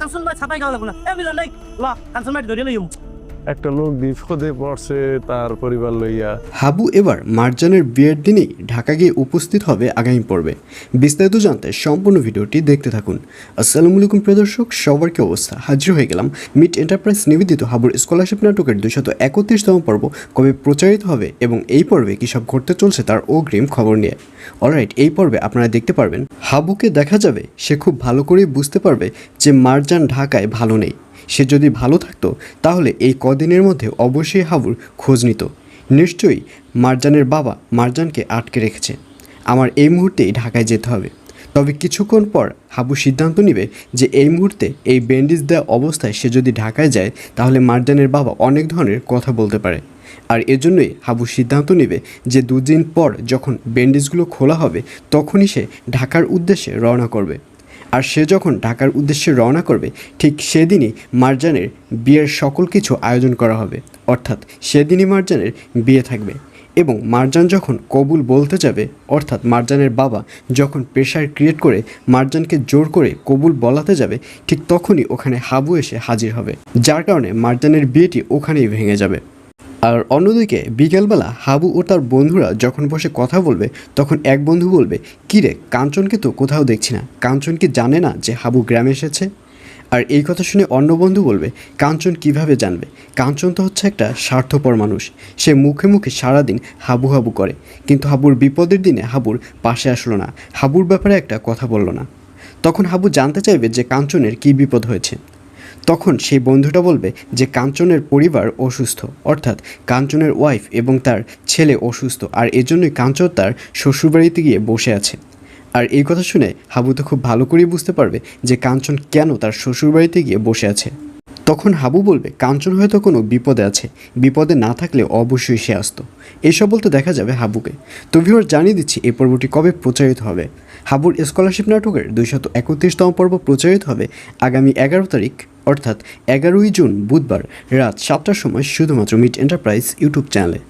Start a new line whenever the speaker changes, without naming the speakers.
কাঞ্চন ভাই ছাপাই গাওয়া লাগবো না। এ মিলন নাই ল কাঞ্চন ভাই ধরে লইম
একটা লোক বিপদে পড়ছে, তার পরিবার লইয়া।
হাবু এবার মার্জানের বিয়ের দিনেই ঢাকা গিয়ে উপস্থিত হবে আগামী পর্বে। বিস্তারিত জানতে সম্পূর্ণ ভিডিওটি দেখতে থাকুন। আসসালামু আলাইকুম, প্রিয় দর্শক, সবার কি অবস্থা? হাজির হয়ে গেলাম মিট এন্টারপ্রাইজ নিবেদিত হাবুর স্কলারশিপ নাটকের দুশত একত্রিশতম পর্ব, কবে প্রচারিত হবে এবং এই পর্বে কী সব ঘটতে চলছে তার অগ্রিম খবর নিয়ে। অলরাইট, এই পর্বে আপনারা দেখতে পারবেন, হাবুকে দেখা যাবে, সে খুব ভালো করেই বুঝতে পারবে যে মার্জান ঢাকায় ভালো নেই। সে যদি ভালো থাকতো, তাহলে এই কদিনের মধ্যে অবশ্যই হাবুর খোঁজ নিত। নিশ্চয়ই মারজানের বাবা মারজানকে আটকে রেখেছে। আমার এই মুহূর্তেই ঢাকায় যেতে হবে। তবে কিছুক্ষণ পর হাবু সিদ্ধান্ত নিবে যে এই মুহূর্তে এই ব্যান্ডেজ দেওয়া অবস্থায় সে যদি ঢাকায় যায়, তাহলে মারজানের বাবা অনেক ধরনের কথা বলতে পারে। আর এজন্যই হাবু সিদ্ধান্ত নেবে যে দুদিন পর যখন ব্যান্ডেজগুলো খোলা হবে, তখনই সে ঢাকার উদ্দেশ্যে রওনা করবে। আর সে যখন ঢাকার উদ্দেশ্যে রওনা করবে, ঠিক সেদিনই মারজানের বিয়ের সকল কিছু আয়োজন করা হবে। অর্থাৎ সেদিনই মারজানের বিয়ে থাকবে এবং মারজান যখন কবুল বলতে যাবে, অর্থাৎ মারজানের বাবা যখন প্রেশার ক্রিয়েট করে মারজানকে জোর করে কবুল বলাতে যাবে, ঠিক তখনই ওখানে হাবু এসে হাজির হবে, যার কারণে মারজানের বিয়েটি ওখানেই ভেঙে যাবে। আর অন্যদিকে বিকেলবেলা হাবু ও তার বন্ধুরা যখন বসে কথা বলবে, তখন এক বন্ধু বলবে, কিরে, কাঞ্চনকে তো কোথাও দেখছি না। কাঞ্চন কি জানে না যে হাবু গ্রামে এসেছে? আর এই কথা শুনে অন্য বন্ধু বলবে, কাঞ্চন কীভাবে জানবে? কাঞ্চন তো হচ্ছে একটা স্বার্থপর মানুষ। সে মুখে মুখে সারাদিন হাবু হাবু করে। কিন্তু হাবুর বিপদের দিনে হাবুর পাশে আসলো না। হাবুর ব্যাপারে একটা কথা বলল না। তখন হাবু জানতে চাইবে যে কাঞ্চনের কী বিপদ হয়েছে। তখন সেই বন্ধুটা বলবে যে কাঞ্চনের পরিবার অসুস্থ। অর্থাৎ কাঞ্চনের ওয়াইফ এবং তার ছেলে অসুস্থ। আর এজন্যই কাঞ্চন তার শ্বশুরবাড়িতে গিয়ে বসে আছে। আর এই কথা শুনে হাবু তো খুব ভালো করেই বুঝতে পারবে যে কাঞ্চন কেন তার শ্বশুরবাড়িতে গিয়ে বসে আছে। তখন হাবু বলবে, কাঞ্চন হয়তো কোনো বিপদে আছে, বিপদে না থাকলে অবশ্যই সে আসত। এসব বলতে দেখা যাবে হাবুকে। তো জানিয়ে দিচ্ছি, এই পর্বটি কবে প্রচারিত হবে? হাবুর স্কলারশিপ নাটকের দুইশত একত্রিশতম পর্ব প্রচারিত হবে আগামী এগারো তারিখ, অর্থাৎ এগারোই জুন বুধবার রাত সাতটার সময়, শুধুমাত্র মিট এন্টারপ্রাইজ ইউটিউব চ্যানেলে।